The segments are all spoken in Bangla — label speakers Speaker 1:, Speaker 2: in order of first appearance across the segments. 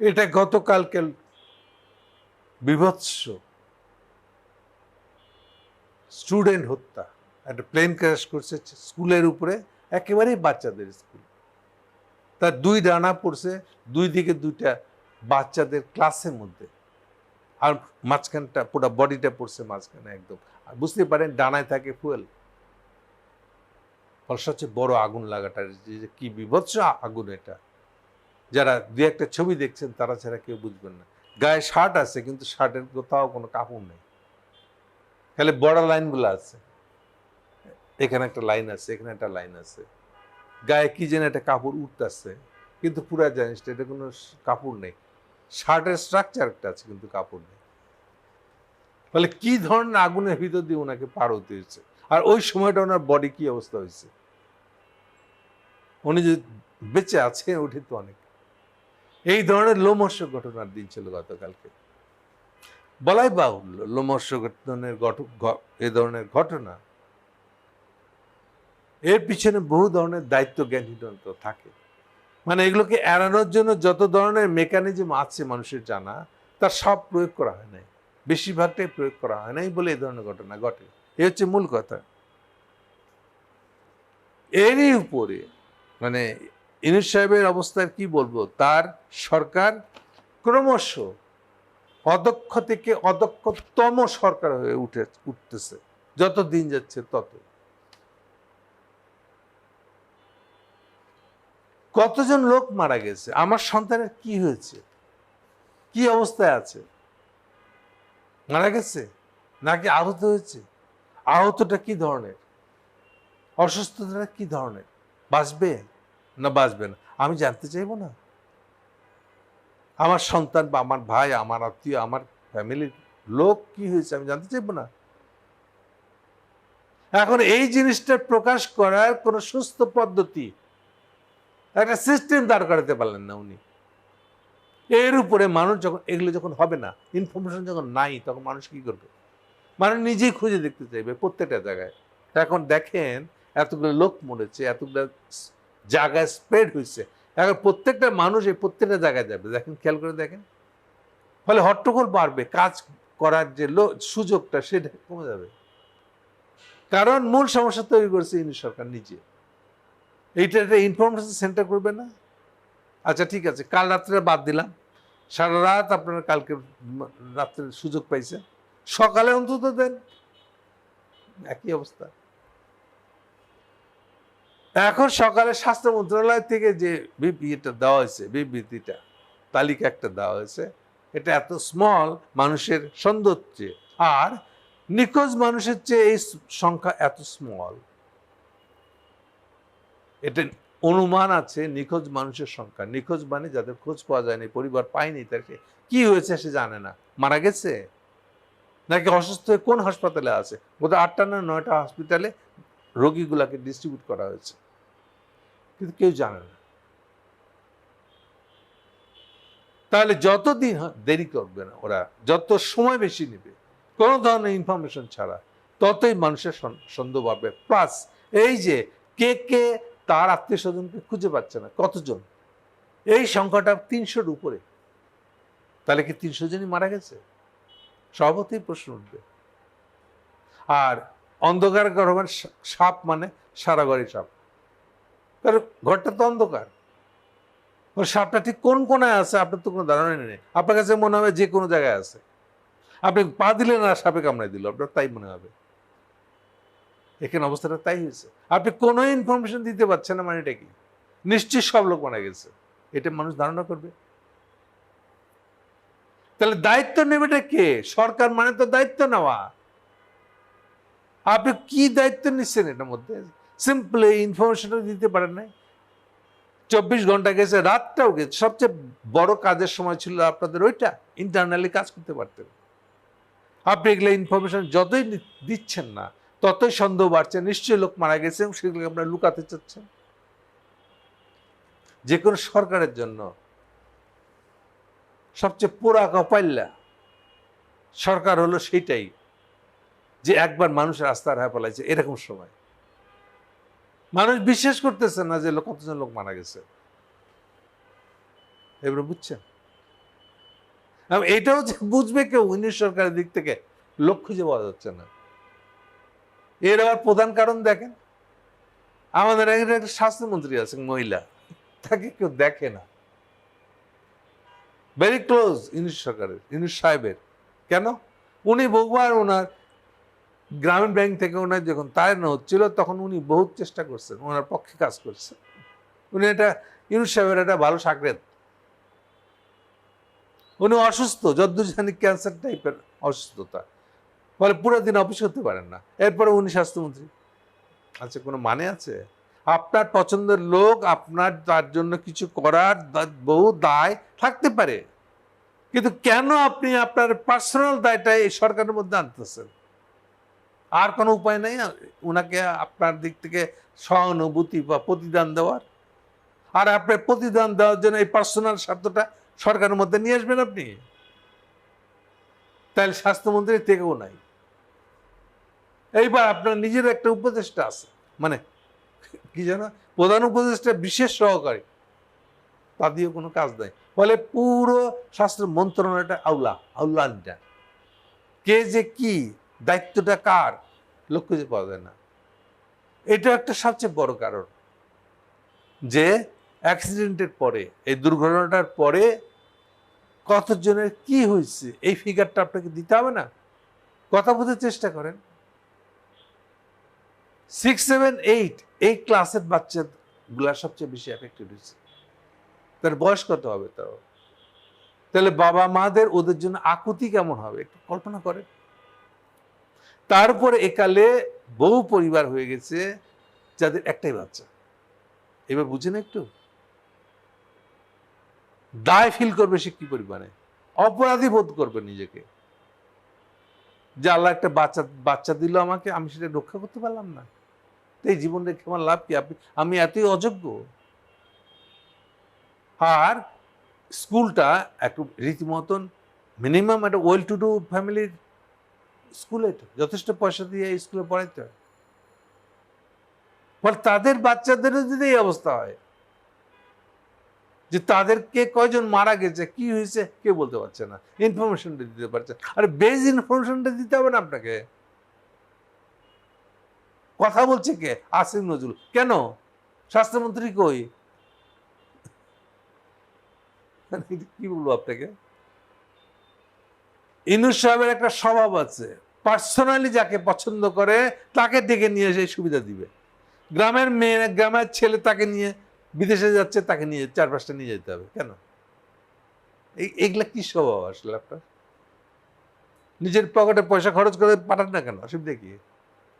Speaker 1: এটা গতকালকে বিভৎস স্টুডেন্ট হত্যা, একটা প্লেন ক্র্যাশ করছে স্কুলের উপরে, একেবারেই বাচ্চাদের স্কুল। তার দুই ডানা পড়ছে, দুই দিকে দুইটা বাচ্চাদের ক্লাসের মধ্যে। আর মাঝখানটা পুরো বডিটা পড়ছে মাঝখানে একদম। আর বুঝতে পারেন, ডানায় থাকে ফুয়েল ফলসা হচ্ছে বড় আগুন লাগাটা, যে- কি বিভৎস আগুন এটা। যারা দু একটা ছবি দেখছেন, তারা ছাড়া কেউ বুঝবেন না। গায়ে শার্ট আছে, কিন্তু শার্টের কোথাও কোনো কাপড় নেই। খালি বড় লাইনগুলো আছে। এখানে একটা লাইন আছে, এখানে একটা লাইন আছে। গায়ে কি যেন একটা কাপড় উঠতেছে, কিন্তু পুরা জিনিসটা, এটা কোনো কাপড় নেই। শার্টের স্ট্রাকচার একটা আছে, কিন্তু কাপড় নেই। ফলে কি ধরনের আগুনের ভিতর দিয়ে ওনাকে পার হতে হয়েছে? আর ওই সময়টা ওনার বডি কি অবস্থা হয়েছে? উনি যে বেঁচে আছে ওঠে তো অনেক। এই ধরনের লোমহর্ষক ঘটনার দিন ছিল গতকালকে। বলাই বাহুল্য লোমহর্ষক ঘট- এ ধরনের ঘটনা। এর পিছনে বহু ধরনের দায়িত্ব জ্ঞানহীন তো থাকে। মানে এগুলোকে এড়ানোর জন্য যত ধরনের মেকানিজম আছে মানুষের জানা, তার সব প্রয়োগ করা হয় নাই। বেশিরভাগটাই প্রয়োগ করা হয় নাই বলে এই ধরনের ঘটনা ঘটে। এ হচ্ছে মূল কথা। এরই উপরে মানে ইনুস সাহেবের অবস্থার কি বলব? তার সরকার ক্রমশ অদক্ষ থেকে অদক্ষতম সরকার হয়ে উঠে, উঠতেছে। যত দিন যাচ্ছে তত। কতজন লোক মারা গেছে? আমার সন্তানের কি হয়েছে? কি অবস্থায় আছে? মারা গেছে? নাকি আহত হয়েছে? আহতটা কি ধরনের? অসুস্থতাটা কি ধরনের? বাঁচবে? না বাঁচবে না। আমি জানতে চাইব না। আমার সন্তান বা আমার ভাই, আমার আত্মীয়, আমার ফ্যামিলির লোক কি হয়েছে আমি জানতে চাইব না। এখন এই জিনিসটা প্রকাশ করার কোনো সুস্থ পদ্ধতি, একটা সিস্টেম দাঁড় করাতে পারলেন না উনি। এর উপরে মানুষ যখন, এগুলো যখন হবে না ইনফরমেশন যখন নাই, তখন মানুষ কি করবে? মানুষ নিজেই খুঁজে দেখতে চাইবে প্রত্যেকটা জায়গায়। এখন দেখেন, এতগুলো লোক মরেছে, এতগুলো জায়গায় স্প্রেড হয়েছে এখন প্রত্যেকটা মানুষ এই প্রত্যেকটা জায়গায় যাবে। দেখেন, খেয়াল করে দেখেন। ফলে হট্টগোল বাড়বে, কাজ করার যে সুযোগটা সেটা কমে যাবে। কারণ মূল সমস্যা তৈরি করেছে ইনি সরকার নিজে। এইটা একটা ইনফরমেশন সেন্টার করবে না? আচ্ছা ঠিক আছে, কাল রাত্রে বাদ দিলাম। সারা রাত আপনারা কালকে রাত্রে সুযোগ পাইছে সকালে অন্তত দেন। একই অবস্থা। এখন সকালে স্বাস্থ্য মন্ত্রণালয় থেকে যে বিবৃতিটা দেওয়া হয়েছে, বিবৃতিটা, তালিকা একটা দেওয়া হয়েছে, এটা এত স্মল মানুষের সৌন্দর্যে, আর নিখোঁজ মানুষের চেয়ে এই সংখ্যা এত স্মল এটা অনুমান আছে নিখোঁজ মানুষের সংখ্যা। নিখোঁজ মানে যাদের খোঁজ পাওয়া যায়নি, পরিবার পায়নি তাকে কি হয়েছে সে জানে না। মারা গেছে? নাকি অসুস্থ হয়ে কোন হাসপাতালে আছে? বোধহয় আটটা না নয়টা হসপিটালে রোগীগুলাকে ডিস্ট্রিবিউট করা হয়েছে। কিন্তু কেউ জানে না। তাহলে যতদিন দেরি করবে না ওরা, যত সময় বেশি নেবে, কোনো ধরনের ইনফরমেশন ছাড়া, ততই মানুষের সন্দেহ বাড়বে। প্লাস এই যে কে কে তার আত্মীয় স্বজনকে খুঁজে পাচ্ছে না, কতজন? এই সংখ্যাটা তিনশোর উপরে। তাহলে কি তিনশো জনই মারা গেছে? সভাপতি প্রশ্ন উঠবে। আর অন্ধকার গরমের সাপ মানে সারা ঘরে সাপ। কারণ ঘরটা তো অন্ধকার। ওই সাপটা ঠিক কোন কোনায় আছে আপনার তো কোনো ধারণা নেই। আপনার কাছে মনে হবে যে কোনো জায়গায় আছে। আপনি পা দিলেন আর সাপে কামড়াই দিল, আপনার তাই মনে হবে। এখানে অবস্থাটা তাই হয়েছে। আপনি কোনো ইনফরমেশন দিতে পারছেন না মানে এটা কি? নিশ্চয়ই সব লোক মারা গেছে। এটা মানুষ ধারণা করবে। তাহলে দায়িত্ব নেবেটা কে? সরকার মানে তো দায়িত্ব নেওয়া। আপনি কি দায়িত্ব নিচ্ছেন এটার মধ্যে? সিম্পল এই ইনফরমেশনটা দিতে পারেন নাই। চব্বিশ ঘণ্টা গেছে, রাতটাও গেছে। সবচেয়ে বড় কাজের সময় ছিল আপনাদের ওইটা ইন্টারনালি কাজ করতে পারতেন। আপনি এগুলো ইনফরমেশন যতই দিচ্ছেন না, ততই সন্দেহ বাড়ছে। নিশ্চয়ই লোক মারা গেছে এবং সেগুলোকে আপনারা লুকাতে চাচ্ছেন। যে কোনো সরকারের জন্য। সবচেয়ে পোড়া কপাইল্লা সরকার হলো সেইটাই, যে একবার মানুষের আস্থা হারা ফেলাইছে এরকম সময়। মানুষ বিশ্বাস করতেছে না যে কতজন লোক মারা গেছে। এবারে বুঝছেন? এটাও যে বুঝবে কেউ ইউনিট সরকারের দিক থেকে, লোক খুঁজে পাওয়া যাচ্ছে না। এর আবার প্রধান কারণ দেখেন, আমাদের একটা স্বাস্থ্যমন্ত্রী আছেন, মহিলা। তাকে কেউ দেখে না। ভেরি ক্লোজ ইউনিট সরকারের ইউনিট সাহেবের। কেন? উনি বহুবার ওনার গ্রামীণ ব্যাংক থেকে ওনার যখন তাড়ানো হচ্ছিল তখন উনি বহুত চেষ্টা করছেন, ওনার পক্ষে কাজ করছেন। উনি এটা ইউনুস সাহেবের একটা ভালো সাকরেত। উনি অসুস্থ যদ্দূর ক্যান্সার টাইপের অসুস্থতা। ফলে পুরো দিন অফিস করতে পারেন না। এরপরে উনি স্বাস্থ্যমন্ত্রী। আচ্ছা কোনো মানে আছে? আপনার পছন্দের লোক, আপনার, তার জন্য কিছু করার বহু দায় থাকতে পারে। কিন্তু কেন আপনি আপনার পার্সোনাল দায়টা এই সরকারের মধ্যে আনতেছেন? আর কোনো উপায় নেই ওনাকে আপনার দিক থেকে সহানুভূতি বা প্রতিদান দেওয়ার। আর আপনার প্রতিদান দেওয়ার জন্য এই পার্সোনাল স্বার্থটা সরকারের মধ্যে নিয়ে আসবেন আপনি। তাহলে স্বাস্থ্যমন্ত্রী থেকেও নাই। এইবার আপনার নিজের একটা উপদেষ্টা আছে মানে কি যেন, প্রধান উপদেষ্টা বিশেষ সহকারী তা দিয়ে কোনো কাজ নাই। ফলে পুরো স্বাস্থ্য মন্ত্রণালয়টা আউলা, আউলানটা। কে যে কি দায়িত্বটা কার? লোক খুঁজে পাওয়া যায় না। এটা একটা সবচেয়ে বড় কারণ যে অ্যাক্সিডেন্টের পরে, এই দুর্ঘটনাটার পরে কতজনের কি হয়েছে, এই ফিগারটা আপনাকে দিতে হবে না। কথা বোঝার চেষ্টা করেন। সিক্স সেভেন এইট এই ক্লাসের বাচ্চাগুলা সবচেয়ে বেশি এফেক্টেড হয়েছে। তার বয়স কত হবে তাও? তাহলে বাবা মাদের ওদের জন্য আকুতি কেমন হবে? একটু কল্পনা করেন। তারপরে একালে বহু পরিবার হয়ে গেছে যাদের একটাই বাচ্চা। এবার বুঝেন একটু? দায় ফিল করবে সে কি পরিমাণে অপরাধী বোধ করবে নিজেকে। যে আল্লাহ একটা বাচ্চা বাচ্চা দিল আমাকে, আমি সেটা রক্ষা করতে পারলাম না। এই জীবন রেখে আমার লাভ কি? আপনি, আমি এতই অযোগ্য? আর স্কুলটা একটু রীতিমতন মিনিমাম একটা ওয়েল টু ডু ফ্যামিলির স্কুল এটা যথেষ্ট পয়সা দিয়ে স্কুলে পড়াইতে হয়। ফলে তাদের বাচ্চাদেরও যদি এই অবস্থা হয়, যে তাদেরকে কয়জন মারা গেছে, কি হয়েছে, কেউ বলতে পারছে না। ইনফরমেশনটা দিতে পারছে আরে বেজ ইনফরমেশনটা দিতে হবে না আপনাকে। কথা বলছে কে? আসিফ নজরুল। কেন? স্বাস্থ্যমন্ত্রী কই? কি বলব আপনাকে? ইনুস সাহেবের একটা স্বভাব আছে। পার্সোনালি যাকে পছন্দ করে, তাকে ডেকে নিয়ে এসে সুবিধা দিবে। গ্রামের মেয়ে, গ্রামের ছেলে তাকে নিয়ে, বিদেশে যাচ্ছে, তাকে নিয়ে চার পাঁচটা নিয়ে যেতে হবে। কেন? এই এগুলা কি স্বভাব আসলে আপনার? নিজের পকেটে পয়সা খরচ করে পাঠান না কেন? অসুবিধা কি?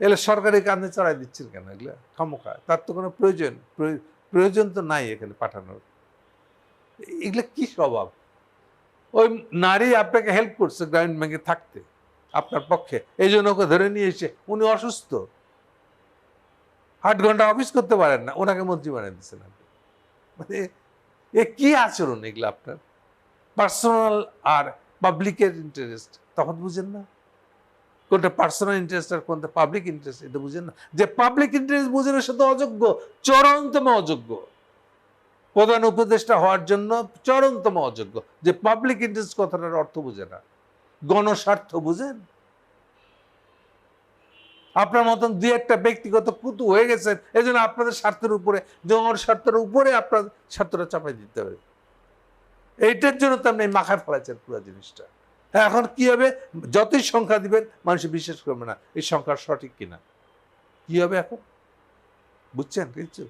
Speaker 1: এগুলো সরকারি কান্দে চড়াই দিচ্ছেন কেন এগুলো? খামোখা। তার তো কোনো প্রয়োজন। প্রয়- প্রয়োজন তো নাই এখানে পাঠানোর। এগুলো কি স্বভাব? ওই নারী আপনাকে হেল্প করছে গ্রামীণ ব্যাংকে থাকতে। আপনার পক্ষে। এই জন্য ওকে ধরে নিয়ে এসে উনি অসুস্থ। আট ঘণ্টা অফিস করতে পারেন না, ওনাকে মন্ত্রী বানিয়ে দিচ্ছেন আপনি। মানে এ কি আচরণ এগুলো আপনার? পার্সোনাল আর পাবলিকের ইন্টারেস্ট তখন বুঝেন না। কোনটা পার্সোনাল ইন্টারেস্ট আর কোনটা পাবলিক ইন্টারেস্ট এটা বুঝেন না। যে পাবলিক ইন্টারেস্ট বুঝে না সে তো অযোগ্য, চরমতম অযোগ্য। প্রধান উপদেষ্টা হওয়ার জন্য চরমতম অযোগ্য। যে পাবলিক ইন্টারেস্ট কথাটার অর্থ বুঝে না। গণস্বার্থ বুঝেন? আপনার মতন দুই একটা ব্যক্তিগত কুতু হয়ে গেছে এই জন্য আপনাদের স্বার্থের উপরে স্বার্থের উপরে আপনার স্বার্থটা চাপাই দিতে হবে। এইটার জন্য তো আপনি মাখায় ফেলাচ্ছেন পুরো জিনিসটা। হ্যাঁ, এখন কি হবে? যতই সংখ্যা দিবেন মানুষ বিশ্বাস করবে না এই সংখ্যা সঠিক কিনা। কি হবে এখন? বুঝছেন কিছু?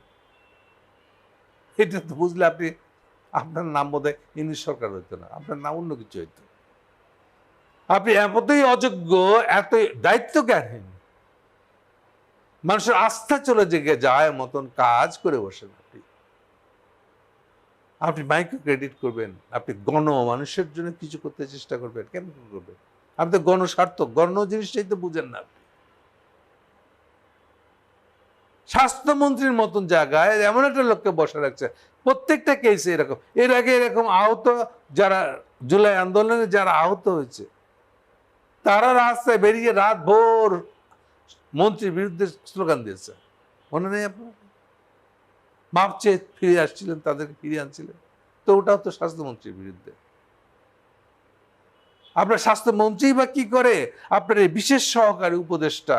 Speaker 1: এটা তো বুঝলে আপনি আপনার নাম বোধহয় ইংলিশ সরকার হইতো না আপনার নাম অন্য কিছু হইতো। আপনি এতই অযোগ্য, এত দায়িত্ব জ্ঞানহীন মানুষের আস্থা চলে জেগে যায় মতন কাজ করে বসেন আপনি। আপনি মাইক্রো ক্রেডিট করবেন, আপনি গণ মানুষের জন্য কিছু করতে চেষ্টা করবেন, কেন করবেন? আপনি তো গণস্বার্থ গণ জিনিসটাই তো বুঝেন না আপনি। স্বাস্থ্যমন্ত্রীর মতন জায়গায় এমন একটা লোককে বসে রাখছে, প্রত্যেকটা কেসে এরকম। এর আগে এরকম আহত যারা, জুলাই আন্দোলনে যারা আহত হয়েছে তারা রাস্তায় বেরিয়ে রাত ভোর মন্ত্রীর বিরুদ্ধে স্লোগান দিয়েছে। মনে নেই আপনার মাপ চেয়ে ফিরে আসছিলেন, তাদেরকে ফিরিয়ে আনছিলেন। তো ওটাও তো স্বাস্থ্যমন্ত্রীর বিরুদ্ধে। আপনার স্বাস্থ্যমন্ত্রী বা কি করে? আপনার এই বিশেষ সহকারী উপদেষ্টা,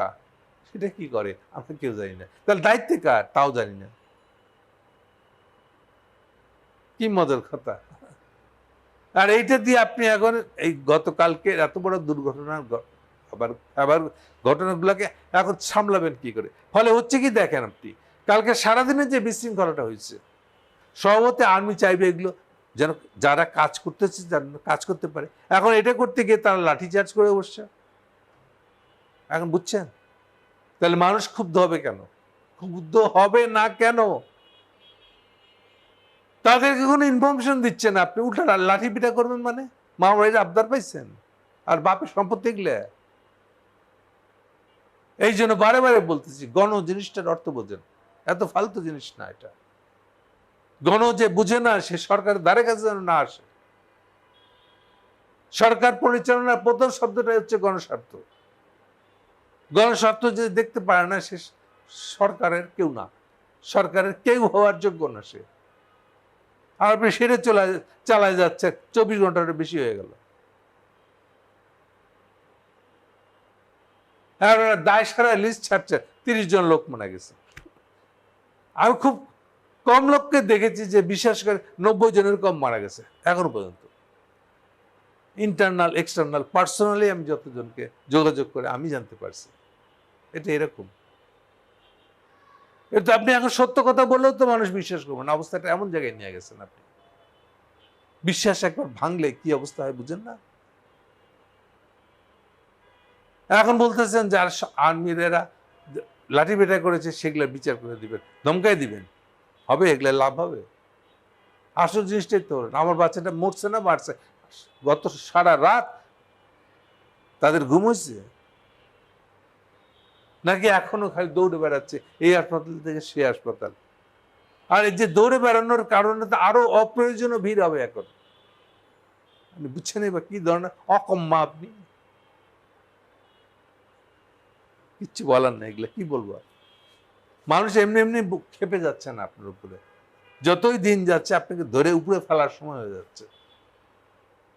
Speaker 1: সেটা কি করে? আমরা কেউ জানি না। তাহলে দায়িত্বে কার? তাও জানি না। কি মজার কথা। আর এইটা দিয়ে আপনি এখন এই গতকালকে এত বড় দুর্ঘটনার আবার আবার ঘটনাগুলোকে এখন সামলাবেন কি করে? ফলে হচ্ছে কি দেখেন আপনি, কালকে সারাদিনে যে বিশৃঙ্খলাটা হয়েছে, সভাপতি আর্মি চাইবে এগুলো যেন যারা কাজ করতেছে যেন কাজ করতে পারে। এখন এটা করতে গিয়ে তারা লাঠিচার্জ করে বসছে এখন বুঝছেন? তাহলে মানুষ ক্ষুব্ধ হবে কেন? ক্ষুব্ধ হবে না কেন? তাদেরকে কোনো ইনফরমেশন দিচ্ছেন আপনি? উল্টা লাঠি পিটা করবেন মানে? মা বাড়ির আবদার পাইছেন? আর বাপের সম্পত্তি গেলে এই জন্য বারে বারে বলতেছি, গণ জিনিসটার অর্থ বোঝেন। এত ফালতু জিনিস না এটা। গণ যে বুঝে না, সে সরকারের দ্বারে কাছে যেন না আসে। সরকার পরিচালনার প্রথম শব্দটাই হচ্ছে গণস্বার্থ। গণস্বার্থ যদি দেখতে পারে না, সে সরকারের কেউ না। সরকারের কেউ হওয়ার যোগ্য না সে। আর আপনি সেরে চলে চালায় যাচ্ছে। চব্বিশ ঘণ্টার বেশি হয়ে গেল। দায় সারা লিস্ট ছাড়ছে, তিরিশ জন লোক মারা গেছে। আমি খুব কম লোককে দেখেছি যে বিশেষ করে নব্বই জনের কম মারা গেছে, এখনও পর্যন্ত। ইন্টারনাল এক্সটার্নাল পার্সোনালি আমি যতজনকে যোগাযোগ করে আমি জানতে পারছি। এটা এরকম। এটা আপনি এখন সত্য কথা বললেও তো মানুষ বিশ্বাস করবে না। অবস্থাটা এমন জায়গায় নিয়ে গেছেন আপনি। বিশ্বাস একবার ভাঙলে কি অবস্থা হয় বুঝেন না? এখন বলতেছেন যার আর্মিরা লাঠি পেটা করেছে সেগুলো বিচার করে দিবেন, ধমকাই দিবেন। হবে, এগুলো লাভ হবে। আসল জিনিসটাই তো, আমার বাচ্চাটা মরছে না, মারছে। গত সারা রাত তাদের ঘুম হয়েছে। নাকি এখনও খালি দৌড়ে বেড়াচ্ছে এই হাসপাতাল থেকে সে হাসপাতাল? আর এই যে দৌড়ে বেড়ানোর কারণে তো আরও অপ্রয়োজনীয় ভিড় হবে এখন। বুঝছেন এবার কি ধরনের অকম্মা আপনি? কিচ্ছু বলার নেই এগুলো, কি বলব মানুষ এমনি এমনি খেপে যাচ্ছে না আপনার উপরে। যতই দিন যাচ্ছে, আপনাকে ধরে উপরে ফেলার সময় হয়ে যাচ্ছে।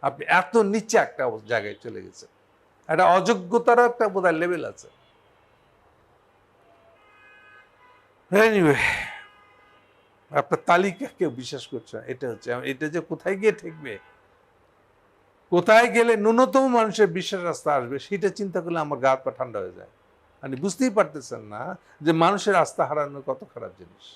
Speaker 1: আপনি এত নিচে একটা জায়গায় চলে গেছে একটা অযোগ্যতারও একটা বোধহয় লেভেল আছে। এনিওয়ে আপনার তালিকা কেউ বিশ্বাস করছে না। এটা হচ্ছে, এটা যে কোথায় গিয়ে ঠেকবে? কোথায় গেলে ন্যূনতম মানুষের বিশ্বাস আস্থা আসবে, সেটা চিন্তা করলে আমার গা পা ঠান্ডা হয়ে যায়। আপনি বুঝতেই পারতেছেন না যে মানুষের আস্থা হারানো কত খারাপ জিনিস।